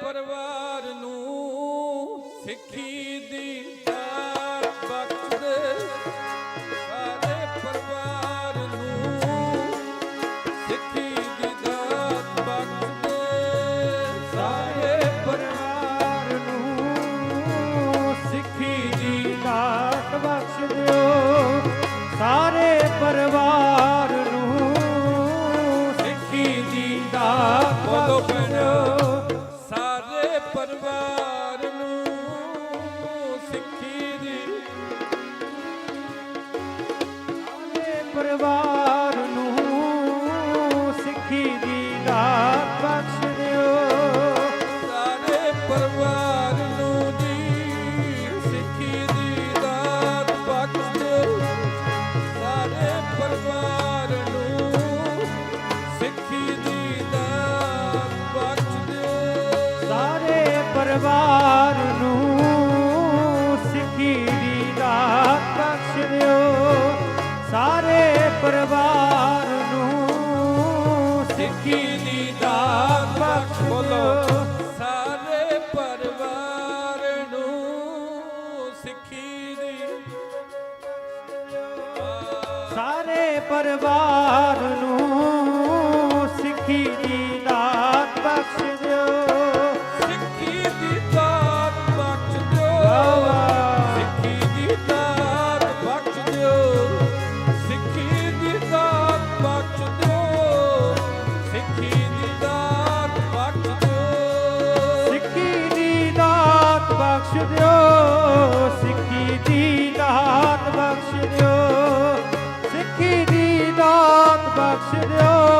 ਪਰਿਵਾਰ ਨੂੰ ਸਿੱਖੀ ਦੀ ਦਾਤ ਬਖਸ਼ ਸਾਰੇ ਪਰਿਵਾਰ ਨੂੰ ਸਿੱਖੀ ਦੀ ਦਾ। ਬਖਸ਼ੋ ਸਾਰੇ ਪਰਿਵਾਰ ਨੂੰ ਸਿੱਖੀ ਦੀ ਦਾਤ ਬਖਸ਼ ਪਰਿਵਾਰ ਨੂੰ ਸਿੱਖੀ ਦੀ ਦਾਤ ਬਖਸ਼ ਦਿਓ। ਸਾਰੇ ਪਰਿਵਾਰ ਨੂੰ ਜੀ ਸਿੱਖੀ ਦੀ ਦਾਤ ਬਖਸ਼ ਦਿਓ। ਸਾਰੇ ਪਰਿਵਾਰ ਨੂੰ ਸਿੱਖੀ ਦੀ ਦਾਤ ਬਖਸ਼ ਦਿਓ। ਸਾਰੇ ਪਰਿਵਾਰ ਨੂੰ ਸਿੱਖੀ ਦੀ ਦਾਤ ਬਖਸ਼ ਦਿਓ। ਸਾਰੇ ਪਰਿਵਾਰ ਨੂੰ ਸਿੱਖੀ ਦੀ ਦਾਤ ਬਖਸ਼ ਬੋਲੋ। ਸਾਰੇ ਪਰਿਵਾਰ ਨੂੰ ਸਿੱਖੀ ਦੀ ਸਾਰੇ ਪਰਿਵਾਰ ਨੂੰ ਬਖਸ਼ ਦਿਓ ਸਿੱਖੀ ਦੀ ਦਾਤ ਬਖਸ਼ ਦਿਓ। ਸਿੱਖੀ ਦੀ ਦਾਤ ਬਖਸ਼ ਦਿਓ